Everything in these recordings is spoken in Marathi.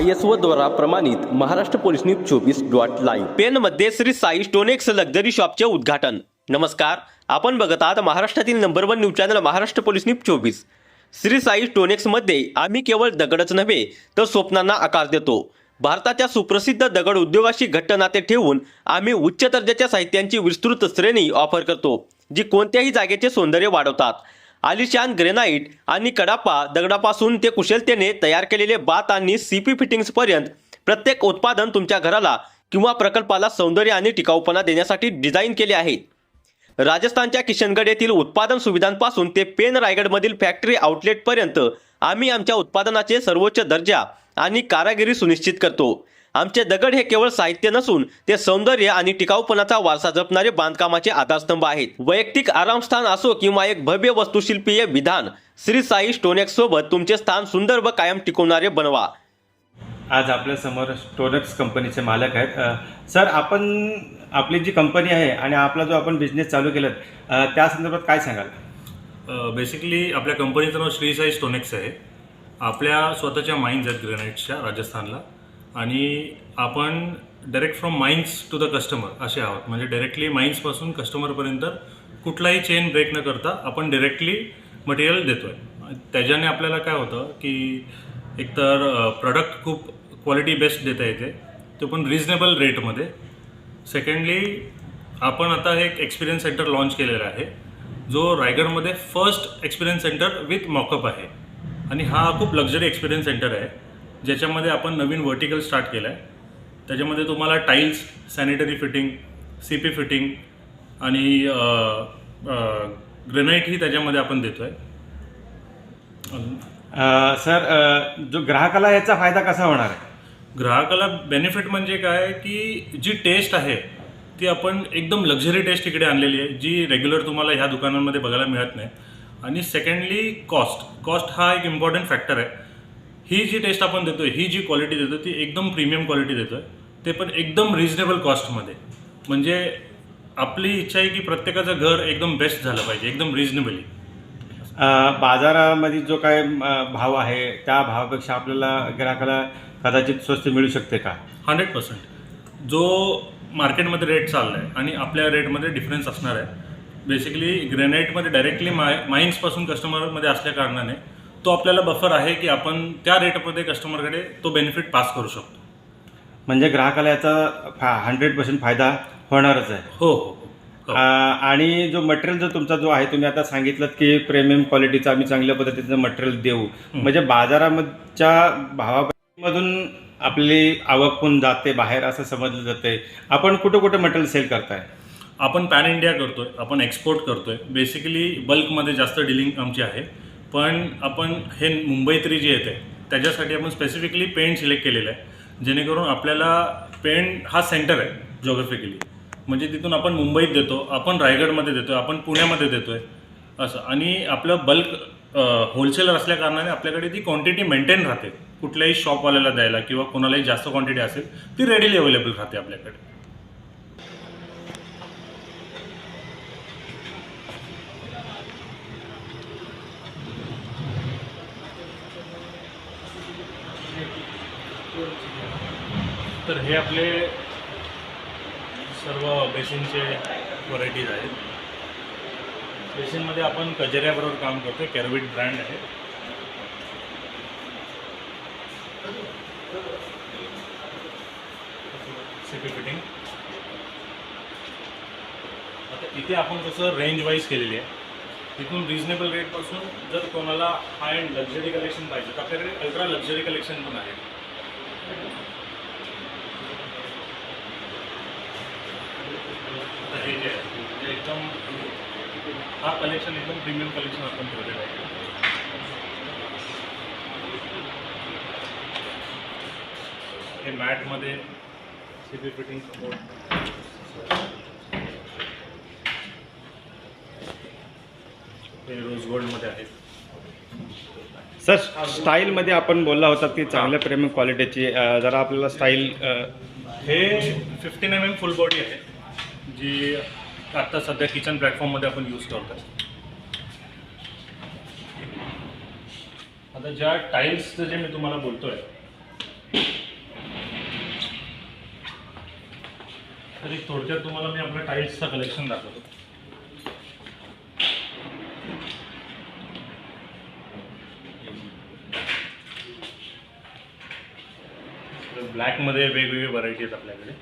आय एस ओ द्वारा प्रमाणित महाराष्ट्र पोलीस न्यूज चोवीस डॉट लाईव्ह. पेनमध्ये श्री साई स्टोनेक्स लक्झरी शॉपचे उद्घाटन. नमस्कार आपण बघत आहात महाराष्ट्रातील number one news channel Maharashtra police news चोवीस. श्री साई स्टोनेक्समध्ये आम्ही केवळ दगडच नव्हे तर स्वप्नांना आकार देतो. भारताच्या सुप्रसिद्ध दगड उद्योगाशी घट्ट नाते ठेवून आम्ही उच्च दर्जाच्या साहित्यांची विस्तृत श्रेणी ऑफर करतो जी कोणत्याही जागेचे सौंदर्य वाढवतात. आलिशान ग्रेनाइट आणि कडापा दगडापासून ते कुशलतेने तयार केलेले बात आणि सीपी फिटिंग्सपर्यंत प्रत्येक उत्पादन तुमच्या घराला किंवा प्रकल्पाला सौंदर्य आणि टिकाऊपणा देण्यासाठी डिझाईन केले आहेत राजस्थानच्या किशनगड येथील उत्पादन सुविधांपासून ते पेन रायगडमधील फॅक्टरी आउटलेटपर्यंत आम्ही आमच्या उत्पादनाचे सर्वोच्च दर्जा आणि कारागिरी सुनिश्चित करतो. आमचे दगड हे केवळ साहित्य नसून ते सौंदर्य आणि टिकाऊपणाचा वारसा जपणारे बांधकामाचे आधारस्तंभ आहेत. वैयक्तिक आरामस्थान असो किंवा एक भव्य वस्तुशिल्पीय विधान श्री साई स्टोनेक्स सोबत तुमचे स्थान सुंदर व कायम टिकवणारे बनवा. आज आपल्यासमोर स्टोरक्स कंपनीचे मालक आहेत. सर आपण आपली जी कंपनी आहे आणि आपला जो आपण बिझनेस चालू केलं त्या संदर्भात काय सांगाल? बेसिकली आपल्या कंपनीचं नाव श्री साई स्टोनेक्स आहे. आपल्या स्वतःच्या माइन्स आहेत ग्रेनाईट्सच्या राजस्थानला. आणि आपण direct from mines to the customer असे आहोत. म्हणजे डायरेक्टली माइन्सपासून कस्टमरपर्यंत कुठलाही चेन ब्रेक न करता आपण डिरेक्टली मटेरियल देतो आहे त्याच्याने आपल्याला काय होतं की एकतर प्रॉडक्ट खूप क्वालिटी बेस्ट देता येते. ते पण रिजनेबल रेटमध्ये सेकंडली आपण आता एक एक्सपिरियन्स सेंटर लॉन्च केलेला आहे. जो रायगडमध्ये first experience centre with mockup आहे. आणि हा खूप लक्झरी एक्सपिरियन्स सेंटर आहे. ज्याच्यामध्ये आपण नवीन वर्टिकल स्टार्ट केलं आहे त्याच्यामध्ये तुम्हाला tiles sanitary fitting C P fitting आणि ग्रेनाईटही त्याच्यामध्ये आपण देतो आहे सर जो ग्राहकाला याचा फायदा कसा होणार आहे? ग्राहकाला बेनिफिट म्हणजे काय की जी टेस्ट आहे ती आपण एकदम लक्झरी टेस्ट इकडे आणलेली आहे जी रेग्युलर तुम्हाला ह्या दुकानांमध्ये बघायला मिळत नाही. आणि सेकंडली कॉस्ट कॉस्ट हा एक इम्पॉर्टंट फॅक्टर आहे. ही जी टेस्ट आपण देतो ही जी क्वालिटी देतो ती एकदम प्रीमियम क्वालिटी देतो आहे ते पण एकदम रिजनेबल कॉस्टमध्ये म्हणजे आपली इच्छा आहे की प्रत्येकाचं घर एकदम बेस्ट झालं पाहिजे एकदम रिजनेबली बाजारामध्ये जो काय भाव आहे त्या भावापेक्षा आपल्याला ग्राहकाला कदाचित स्वस्त मिळू शकते का? हंड्रेड पर्सेंट जो मार्केटमध्ये रेट चालला आहे आणि आपल्या रेटमध्ये डिफरन्स असणार आहे बेसिकली ग्रेनाईटमध्ये डायरेक्टली माय माइन्सपासून कस्टमरमध्ये असल्या कारणाने तो आपल्याला बफर आहे की आपण त्या रेटमध्ये कस्टमरकडे तो बेनिफिट पास करू शकतो. म्हणजे ग्राहकाला याचा फा हंड्रेड पर्सेंट फायदा होणारच आहे. हो हो. हो. आणि जो मटेरियल जो तुमचा जो आहे तुम्ही आता सांगितलं की प्रीमियम क्वालिटीचं आम्ही चांगल्या पद्धतीचं मटेरियल देऊ. म्हणजे बाजारामधच्या भावामधून आपली आवक पण जाते बाहेर असं समजलं जाते. आपण कुठं कुठं मटेरियल सेल करताय? आपण पॅन इंडिया करतोय आपण एक्सपोर्ट करतोय. बेसिकली बल्कमध्ये जास्त डिलिंग आमची आहे. पण आपण हे मुंबई तरी जे येते त्याच्यासाठी आपण स्पेसिफिकली पेंट सिलेक्ट केलेलं आहे. जेणेकरून आपल्याला पेंट हा सेंटर आहे जॉग्रफिकली म्हणजे तिथून आपण मुंबईत देतो आपण रायगडमध्ये देतो आपण पुण्यामध्ये देतो आहे असं. आणि आपलं बल्क होलसेलर असल्याकारणाने आपल्याकडे ती क्वांटिटी मेंटेन राहते. कुठल्याही शॉपवाल्याला द्यायला किंवा कोणालाही जास्त क्वांटिटी असेल ती रेडीली अवेलेबल राहते आपल्याकडे. तर हे आपले सर्व बेसिनचे व्हरायटीज आहेत. बेसिनमध्ये आपण कजऱ्याबरोबर काम करतो कॅरविट ब्रँड आहे. सीपी फिटिंग आता इथे आपण कसं रेंज वाईज केलेली आहे. तिथून रिजनेबल रेटपासून जर कोणाला हाय अँड लक्झरी कलेक्शन पाहिजे तर आपल्याकडे अल्ट्रा लक्झरी कलेक्शन पण आहे आता हे जे आहे ते एकदम हा कलेक्शन एकदम प्रीमियम कलेक्शन आपण ठेवलेलं आहे. हे मॅटमध्ये सीपी फिटिंग सपोर्ट हे रोज गोल्डमध्ये आहेत सर स्टाईलमध्ये आपण बोलला होता की चांगल्या प्रीमियम क्वालिटीची जरा आपल्याला स्टाईल हे fifteen M M full body आहे. जी आत्ता सध्या किचन प्लॅटफॉर्ममध्ये आपण यूज करतो आता ज्या टाईल्सचं जे मी तुम्हाला बोलतोय तरी थोडक्यात तुम्हाला मी आपल्या टाईल्सचं कलेक्शन दाखवतो. ब्लॅकमध्ये वेगवेगळी व्हरायटी आहेत आपल्याकडे.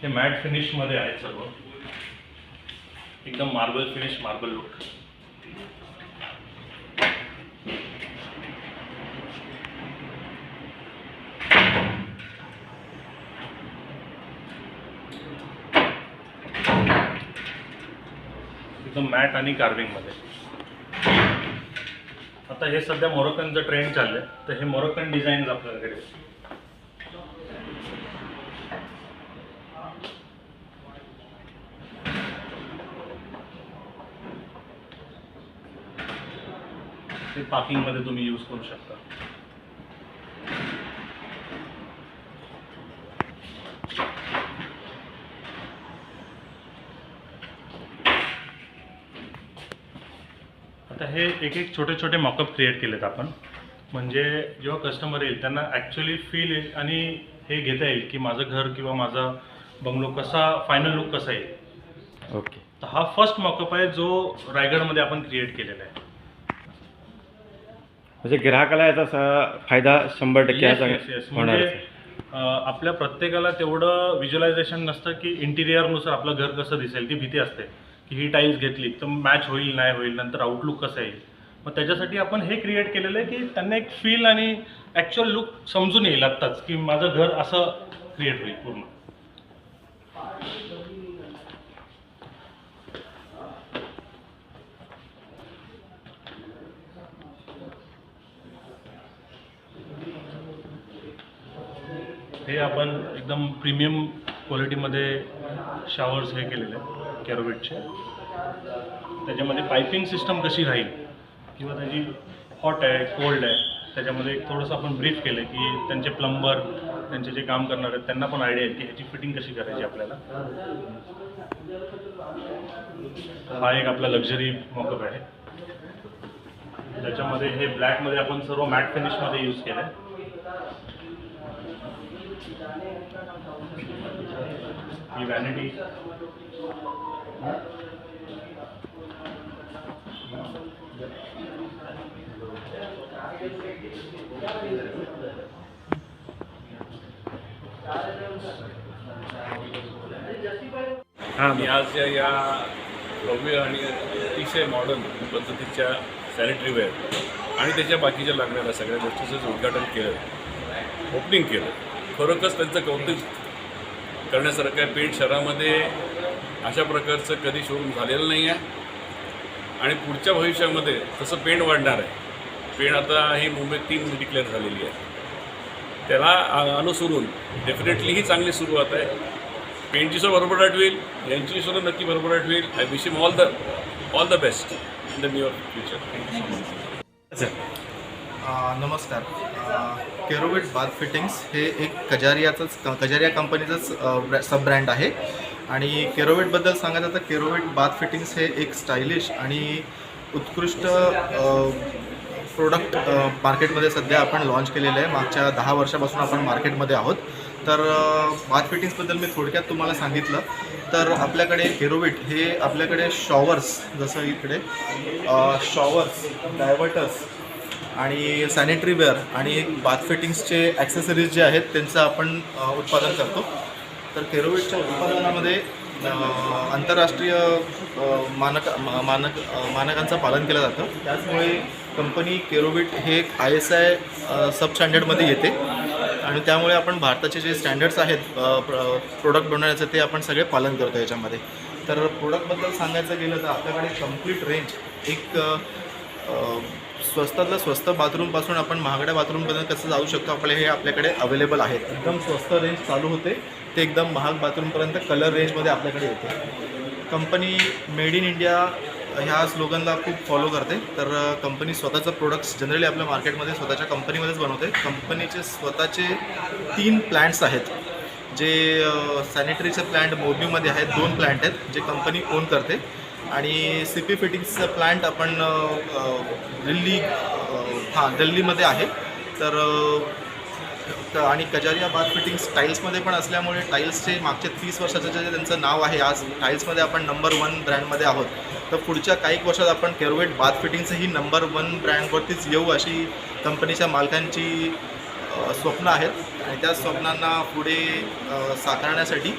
हे मॅट फिनिशमध्ये आहेत सर्व. एकदम मार्बल फिनिश मार्बल लुक एकदम मॅट आणि कार्विंगमध्ये आता हे सध्या मोरोकनचं ट्रेंड चाललंय. तर हे मोरोकन डिझाईन्स आपल्याकडे. ते पार्किंगमध्ये तुम्ही यूज करू शकता. आता हे एक एक छोटे छोटे मॉकअप क्रिएट केलेत आपण. म्हणजे जेव्हा कस्टमर येईल त्यांना ॲक्च्युली फील येईल आणि हे घेता येईल की माझं घर किंवा माझा बंगलो कसा फायनल लुक कसा येईल. ओके तर हा फर्स्ट मॉकअप आहे जो रायगडमध्ये आपण क्रिएट केलेला आहे. म्हणजे ग्राहकाला याचा स- फायदा शंभर टक्के Yes, yes, yes. होणार म्हणजे अं, आपल्या प्रत्येकाला तेवढं व्हिज्युअलायझेशन नसतं की इंटिरियरनुसार आपलं घर कसं दिसेल ती भीती असते की ही टाईल्स घेतली तर मॅच होईल नाही होईल नंतर आउटलुक कसं येईल. मग त्याच्यासाठी आपण हे क्रिएट केलेलं आहे की त्यांना एक फील आणि ॲक्च्युअल लुक समजून येईल आत्ताच की माझं घर असं क्रिएट होईल पूर्ण. हे आपण एकदम प्रीमियम क्वालिटीमध्ये शॉवर्स हे केलेले आहे कॅरोवेटचे त्याच्यामध्ये पायपिंग सिस्टम कशी राहील किंवा त्याची हॉट आहे कोल्ड आहे त्याच्यामध्ये एक थोडंसं आपण ब्रीफ केलं की त्यांचे प्लंबर त्यांचे जे काम करणार आहेत त्यांना पण आयडिया आहे की ह्याची फिटिंग कशी करायची आपल्याला. हा एक आपला लक्झरी मॉकअप आहे. त्याच्यामध्ये हे ब्लॅकमध्ये आपण सर्व मॅट फिनिशमध्ये यूज केलं आहे ही व्हॅनिटी हां. मी आज या- या भव्य आणि अतिशय मॉडर्न पद्धतीच्या सॅनिटरीवेअर आणि त्याच्या बाकीच्या लागणाऱ्या सगळ्या गोष्टीचं उद्घाटन केलं. ओपनिंग केलं. खरोखरच त्यांचं कौतुक करण्यासारखं आहे. पेठ शहरामध्ये अशा प्रकारचं कधी शोरूम झालेलं नाही आहे. आणि पुढच्या भविष्यामध्ये तसं पेंट वाढणार आहे. पेंट आता ही मुंबईत तीन डिक्लेअर झालेली आहे. त्याला अनुसरून डेफिनेटली ही चांगली सुरुवात आहे. पेंटची सुद्धा भरभराट होईल. यांची सुद्धा नक्की भरभराट होईल. I wish him all the all the best in the near future thank you so much uh, नमस्कार. केरोविट बाथ फिटिंग्स हे एक कजारियाचंच क- कजारिया कंपनीचंच ब्रॅ सब ब्रँड आहे. आणि केरोविटबद्दल सांगायचं तर केरोविट बाथ फिटिंग्स हे एक स्टायलिश आणि उत्कृष्ट प्रोडक्ट मार्केटमध्ये सध्या आपण लॉन्च केलेलं आहे. मागच्या दहा वर्षापासून आपण मार्केटमध्ये आहोत. तर बाथ फिटिंग्सबद्दल मी थोडक्यात तुम्हाला सांगितलं. तर आपल्याकडे केरोविट हे आपल्याकडे शॉवर्स जसं इकडे शॉवर्स डायव्हर्टर्स आणि सॅनिटरी वेअर आणि बाथ फिटिंग्सचे ॲक्सेसरीज जे आहेत त्यांचं आपण उत्पादन करतो. तर केरोविटच्या उत्पादनामध्ये आंतरराष्ट्रीय मानक मानक मानकांचं पालन केलं जातं. त्याचमुळे कंपनी केरोविट हे आय एस आय सब स्टँडर्डमध्ये येते. आणि त्यामुळे आपण भारताचे जे स्टँडर्ड्स आहेत प्रोडक्ट बनवण्याचं ते आपण सगळे पालन करतो याच्यामध्ये. तर प्रोडक्टबद्दल सांगायचं गेलं तर आपल्याकडे कंप्लीट रेंज एक स्वस्तातलं स्वस्त बाथरूमपासून आपण महागड्या बाथरूमपर्यंत कसं जाऊ शकतो आपले हे आपल्याकडे अवेलेबल आहेत एकदम स्वस्त रेंज चालू होते. ते एकदम महाग बाथरूमपर्यंत कलर रेंजमध्ये आपल्याकडे येते. कंपनी मेड इन इंडिया ह्या स्लोगनला खूप फॉलो करते. तर कंपनी स्वतःचं प्रोडक्ट्स जनरली आपल्या मार्केटमध्ये स्वतःच्या कंपनीमध्येच बनवते. कंपनीचे स्वतःचे तीन प्लॅन्ट्स आहेत. जे सॅनिटरीचे प्लॅन्ट मोरबीमध्ये आहेत. दोन प्लॅन्ट आहेत जे कंपनी ओन करते. आणि सी पी फिटिंग्सचं प्लॅन्ट आपण दिल्ली हां दिल्लीमध्ये आहे. तर आणि कजारिया बाथ फिटिंग्स टाईल्समध्ये पण असल्यामुळे टाईल्सचे मागचे तीस वर्षाचं जे त्यांचं नाव आहे आज टाईल्समध्ये आपण नंबर वन ब्रँडमध्ये आहोत. तर पुढच्या काही वर्षात आपण केरोवेट बाथ फिटिंगचंही नंबर वन ब्रँडवरतीच येऊ अशी कंपनीच्या मालकांची स्वप्न आहेत. आणि त्या स्वप्नांना पुढे साकारण्यासाठी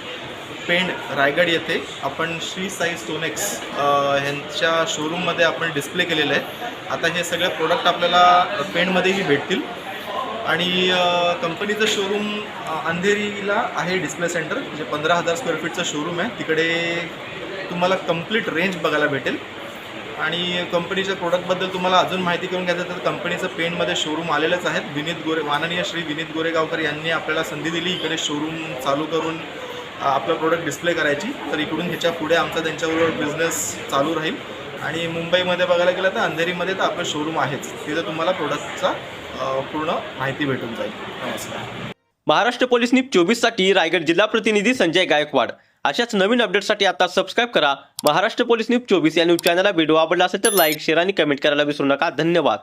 पेंड रायगड येथे. आपण श्री साई स्टोनेक्स ह्यांच्या शोरूममध्ये आपण डिस्प्ले केलेलं आहे. आता हे सगळे प्रोडक्ट आपल्याला पेंडमध्येही भेटतील. आणि कंपनीचं शोरूम अंधेरीला आहे डिस्प्ले सेंटर जे पंधरा हजार स्क्वेअर फीटचं शोरूम आहे. तिकडे तुम्हाला कंप्लीट रेंज बघायला भेटेल. आणि कंपनीच्या प्रोडक्टबद्दल तुम्हाला अजून माहिती करून घ्यायचं तर कंपनीचं पेंटमध्ये शोरूम आलेलंच आहेत. विनीत गोरे माननीय श्री विनीत गोरेगावकर यांनी आपल्याला संधी दिली. इकडे शोरूम चालू करून आपलं प्रोडक्ट डिस्प्ले करायची. तर इकडून ह्याच्या पुढे आमचा त्यांच्याबरोबर बिझनेस चालू राहील. आणि मुंबईमध्ये बघायला गेलं तर अंधेरीमध्ये तर आपलं शोरूम आहेच. तिथं तुम्हाला प्रोडक्टचा पूर्ण माहिती भेटून जाईल. नमस्कार. महाराष्ट्र पोलीस न्यूज चोवीससाठी रायगड जिल्हा प्रतिनिधी संजय गायकवाड. अशाच नवीन अपडेटसाठी आता सबस्क्राईब करा. महाराष्ट्र पोलीस न्यूज चोवीस या न्यूज चॅनलला व्हिडिओ आवडला असेल तर लाईक शेअर आणि कमेंट करायला विसरू नका. धन्यवाद.